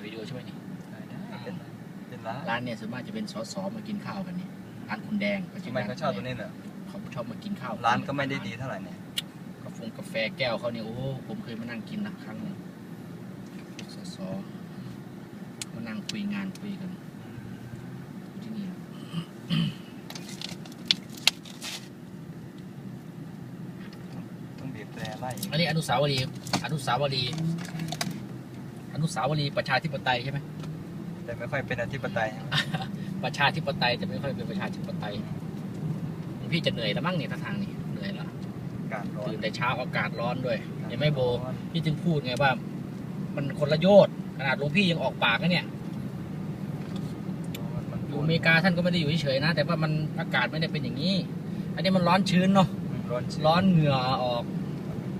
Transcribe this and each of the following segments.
ายวิดีโอใช่ไหมนี่ได้ได้เป็นเป็นร้านร้านเนี่ยส่วนมากจะเป็นสสมากินข้าวกันนี่ร้านคุณแดงก็ทำไมเขาชอบตัวนี้เหรอเขาชอบมากินข้าวร้านก็ไม่ได้ดีเท่าไหร่เนี่ยกาแฟกาแฟแก้วเขาเนี่ยโอ้โหผมเคยมานั่งกินนะครั้งหนึงพวกสสมานั่งคุยงานคุยกันที่นี่ต้องบีบแตรไล่อันนี้อนุสาวรีย์อนุสาวรีย์อ นุสาวรีย์ประชาธิปไตยใช่ไหมแต่ไม่ค่อยเป็นอธิปไตยประชาธิปไตยแต่ไม่ค่อยเป็นประชาธิปไตยพี่จะเหนื่อยแล้วมั้งเนี่ยท่าทางนี่เหนื่อยแล้วการร้อนตื่นแต่เช้าอากาศร้อนด้วยเห็นไหมโบพี่จึงพูดไงว่า มันคนละโยชน์ขนาดหลวงพี่ยังออกปากนะเนี่ยมันอยู่อเมริกาท่านก็ไม่ได้อยู่เฉยๆนะ แต่ว่ามันอากาศไม่ได้เป็นอย่างนี้ อันนี้มันร้อนชื้นเนาะร้อนชื้ร้อนเหงื่อออก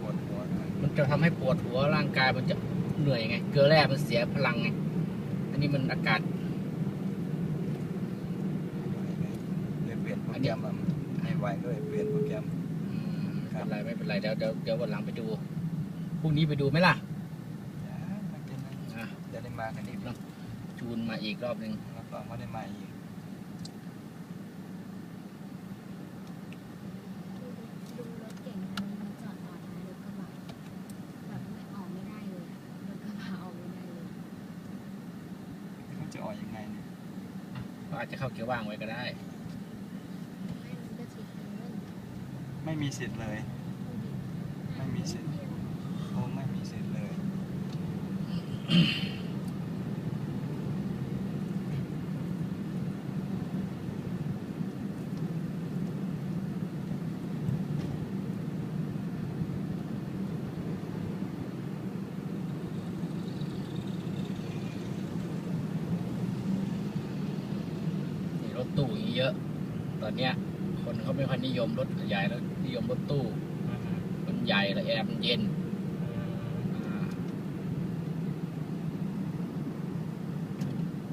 ปวดหัวหน่อยมันจะทำให้ปวดหัวร่างกายมันจะ เหนื่อยไง เกลือแร่มันเสียพลังไง อันนี้มันอากาศ เลยเปลี่ยนโปรแกรมอะไม่ไหวก็เลยเปลี่ยนโปรแกรม อืมครัไม่บ เป็นไรไม่เป็นไรเดี๋ยวเดี๋ยวเดี๋ยววันหลังไปดู พรุ่งนี้ไปดูไหมล่ะอย่ามากินนะอะจะได้มากันอีกรอบจูนมาอีกรอบหนึ่งรับรองว่าได้มาอีก ดูรถเก่งคันนี้มันจอดต่อท้ายรถกระบะแบบไม่ออกไม่ได้เลยอะรถกระบะออกไม่ได้เลย เขา จะออกยังไงเนี่ยก็อาจจะเข้าเกียร์ว่างไว้ก็ได้ไม่มันก็ชิดเกินไม่มีสิทธิ์เลย ไม่มีสิทธิ์โอ้ไม่มีสิทธิ์เลย นี่รถตู้อย่างนี้ เยอะ ตอนเนี้ย คนเขาไม่ค่อยนิยมรถใหญ่แล้วนิยมรถตู้มันใหญ่แล้วแอร์มันเย็นอ่า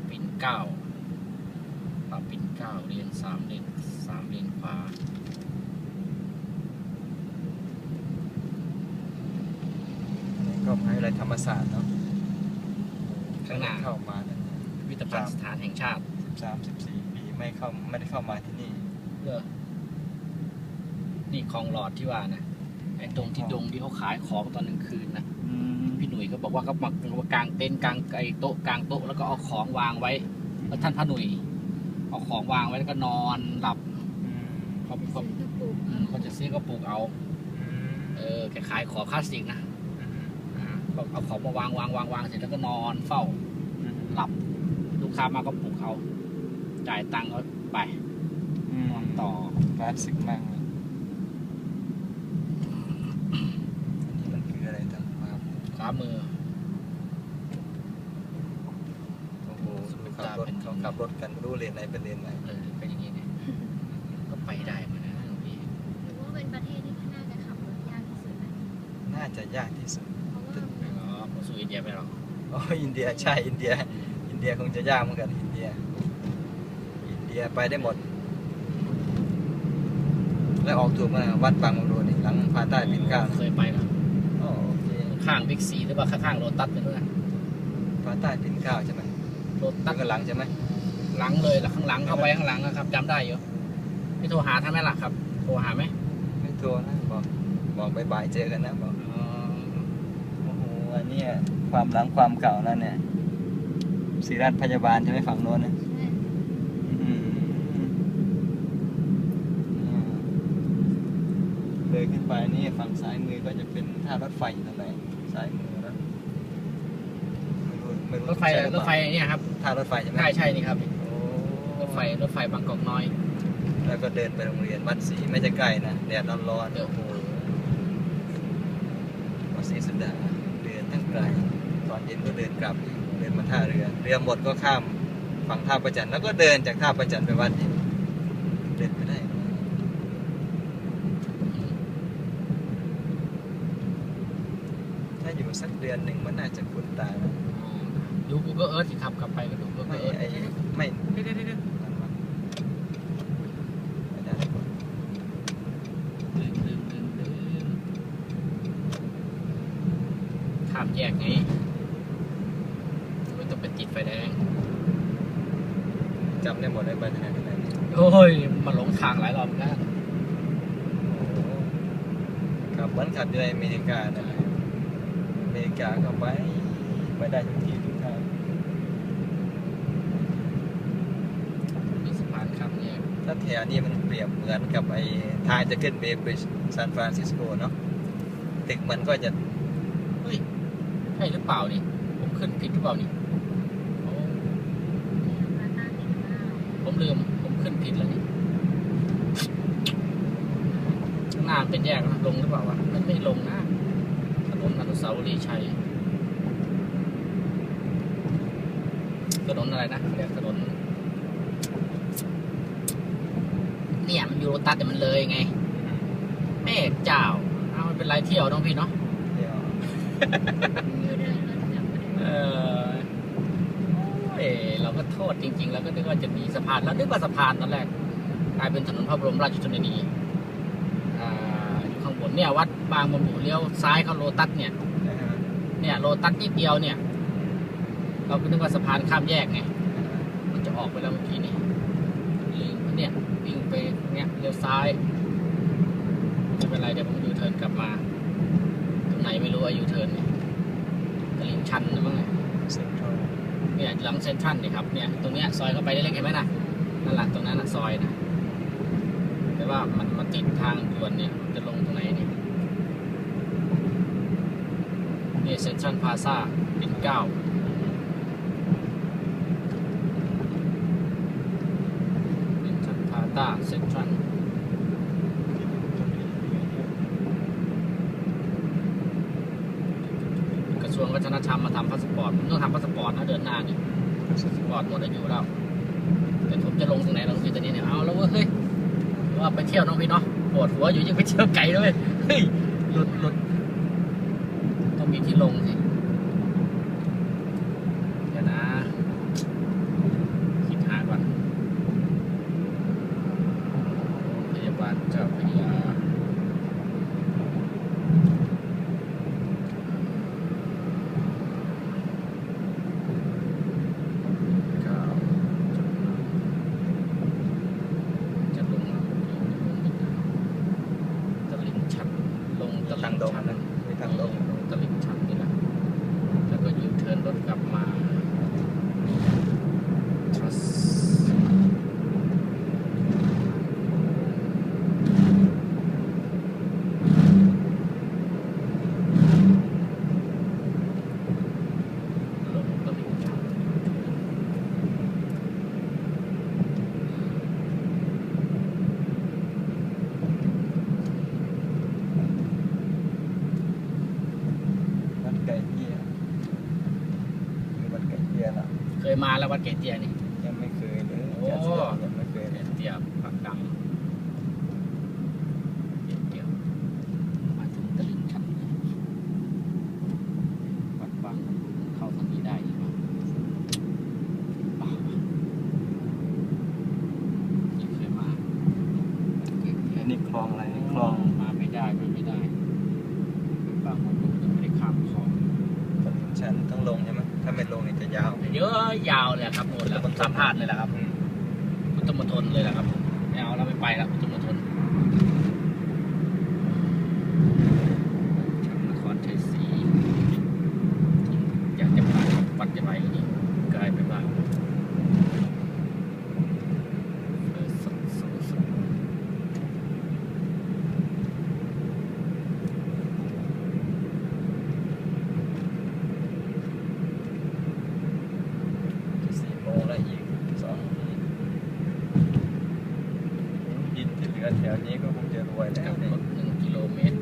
ปิ่นเกล้าปรับปิ่นเกล้าเลนสามเลนสามเลนขวานี่ก็ให้อะไรธรรมศาสตร์เนาะข้างหน้าเข้ามาเนี่ยพิพิธภัณฑ์สถานแห่งชาติสิบสามสิบสี่ปี ไม่เข้าไม่ได้เข้ามาที่นี่เพื่อนี่คลองหลอดที่ว่านะไอ้ตรงที่ดงที่เขาขายของตอนกลางคืนนะพี่หนุ่ยก็บอกว่าเขามากางเต็นท์กางไอ้โต๊ะกางโต๊ะแล้วก็เอาของวางไว้ แล้วท่านพระหนุ่ยเอาของวางไว้แล้วก็นอนหลับเขาซื้เขาอกระปุกอืมเขาจะซื้อก็ปลูกเอา เออแกขายของคลาสสิกนะอ่าก็เอาของมาวางวางวางวางเสร็จแล้วก็นอนเฝ้าหลับลูกค้ามาก็ปลูกเอา จ่ายตังค์ก็ไปนอนต่อคลาสสิกมากเลยอันนี้มันคืออะไรทั้งภาพขวามือ โอ้โหเขาขับรถเขาขับรถกันไม่รู้เลนไหนเป็นเลนไหนเออเป็นอย่างนี้เนี่ยก็ไปได้เหมือนกันนะหลวงพี่หรือว่าเป็นประเทศที่น่าจะขับรถยากที่สุดนะน่าจะยากที่สุดเพราะว่าไม่หรอกผมสู้อินเดียไม่หรอกโอ้อินเดียใช่อินเดีย อินเดียคงจะยากเหมือนกันอินเดีย อินเดียไปได้หมด แล้วออกถูกมาวัดบางมรูนี่หลังพาใต้ปิ่นเกล้าเคยไปแล้วอ๋อโอเคข้างบิ๊กซีหรือว่าข้างๆโรตัสเป็นด้วยนะพาใต้ปิ่นเกล้าใช่ไหมโรตั้ตังสกันหลังใช่ไหมหลังเลยหลังข้างหลังเข้าไปข้างหลังนะครับจำได้อยู่พี่โทรหาท่านไหมล่ะครับ โทรหาไหมไม่โทรนะบอกบอกบายบายเจอกันนะบอกอ๋อโอ้โหอันเนี้ยความหลังความเก่านั่นเนี่ยศิรัตพยาบาลใช่ไหมฝั่งโน้นนะ ใช่ อืมเล ยขึ้นไปนี่ฝั่งซ้ายมือก็จะเป็นท่ารถไฟอยู่ตรงไหนซ้ายมือแล้วไม่รู้ไม่รู้รถไฟใช่หอรเปถล่าไฟเนี่ยครับท่ารถไฟใช่ไหมใช่ใช่นี่ครับโอ้รถไฟรถไฟบางกอกน้อย แล้วก็เดินไปโรงเรียนวัดศรีไม่จะใกล้นะแดดร้อนๆเออโอ้โหวัดศรีสุดาเดินทั้งไกลตอนเย็นก็เดินกลับอีกเดินมาท่าเรือ เรือหมดก็ข้ามฝั่งท่าประจันแล้วก็เดินจากท่าประจันไปวัดอีกเดินไปได้ ถ้าอยู่สักเดือนหนึ่งมันน่าจะคุ้นตานะดู Google Earth สิครับกลับไปก็ดู ไม่ Google Earth ไอ้ไม่ เดี๋ยวเดี๋ยวเดี๋ยวเดี๋ยวนั่นวะไม่ได้ลืมลืมลืมลืมข้ามแยกไงไม่ต้องไปติดไฟแดง จำได้หมดเลยไปทางไหนโอ้ย มาหลงทางหลายรอบแล้วขับเหมือนขับอยู่ในอเมริกานะอ เมริกาก็ไปไปได้ทุกที่ทุกทางมีสะพานข้ามแยกถ้าแถวนี้มันเปรียบเหมือนกับไอ้ทางจะขึ้นเบย์บริดจ์ซานฟรานซิสโกเนาะตึกมันก็จะเฮ้ยใช่หรือเปล่านี่ ผมขึ้นผิดหรือเปล่านี่โอ้มาตั้งเป็นข้าวผมลืม ผมขึ้นผิดแล้วนี่ข้างหน้าเป็นแยกนะลงหรือเปล่าวะมันไม่ลงนะถนนอนุสาวรีย์ชัยถนนอะไรนะเรียกถนนเนี่ยมันอยู่โรตัสแต่มันเลยไง แม่เจ้าเอามันเป็นไรเที่ยวน้องพี่เนาะเที่ยวยูเดินรถกลับมาเออโอ้ยเราก็โทษจริงๆแล้วก็นึกว่าจะมีสะพานแล้วนึกว่าสะพานตอนแรกกลายเป็นถนนพระบรมราชชนนีอ่าอยู่ข้างบนเนี่ยวัดบางบมูเลี้ยวซ้ายเข้าโลตัสเนี่ยนะฮะ เนี่ยโลตัสนิดเดียวเนี่ย เราก็นึกว่าสะพานข้ามแยกไงมันจะออกไปแล้วเมื่อกี้นี่ลิงเนี่ยวิ่งไปเนี่ยเลี้ยวซ้ายไม่เป็นไรเดี๋ยวผมยูเทิร์นกลับมาตรงไหนไม่รู้ว่ายูเทิร์นเนี่ยตลิ่งชันหรือมั้งเนี่ยเซ็นทรัลเนี่ยหลังเซ็นทรัลเนี่ยครับเนี่ยตรงเนี้ยซอยเข้าไปได้เล็กๆเห็นไหมน่ะนั่นแหละตรงนั้นน่ะซอยนะแต่ว่ามันมาติดทางด่วนเนี่ยจะลงตรงไหนเนี่ย นี่นพาซาปิ่นเก้าเซ็นทรัลพาซาเซ็นทรัลกระทรวงวัฒนธรรมมาทำพาสปอร์ตผมต้องทำพาสปอร์ตนะเดือนหน้านี่ปอดหมดอายุแล้วแต่ผมจะลงตรงไหนลงที่ตอนนี้เนี่ยเอาแล้วเว้ยเฮ้ยว่าไปเที่ยวน้องพี่เนาะปวดหัวอยู่ยังไปเที่ยวไกลเลยเฮ้ยหลุดหลุด มีที่ลงสิ เดี๋ยวนะ คิดหาก่อนพยาบาลเจ้าพระยาเก้าจะลงแล้วตลิ่งชันลงต ทา ลิ่ ง ง ตรง ชัน นะมีทางตรง ตลิ่งชันนี่แหละ แล้วก็ยูเทิร์นรถกลับมา Trust ลงตลิ่งชันวัดไก่เตี้ยมีวัดไก่เตี้ยละ เคยมาแล้ววัดเกตเตียนี่ ยังไม่เคยเลย โอ้ ยังไม่เคย เก เลย ตเตียปักดำเกตเตียมาถึงตลิ่งชันเลยวัดบางเข้าทางนี้ได้ใช่ไหมบ้าวะยังเคยมาวัดเกตเตีย อันนี้คลองอะไรนี่คลอง มาไม่ได้มาไม่ได้บางคนยังไม่ได้ข้ามคลอง ตลิ่งชันต้องลงใช่ไหมถ้าไม่ลงเนี่ ยจะยาวเยอะยาวเลยครับหมดแล้วสัมภาษณ์เลยแหละครับพุทธมณฑลเลยแหละครับไม่เอาเราไม่ไปแล้วพุทธมณฑลช่างนครชัยศรีอยากจะไปวัดจะไปนี่ไกล ดี๋ยวนี้ก็คงจะรวยแล้ว กับรหนึ่งกิโลเมตร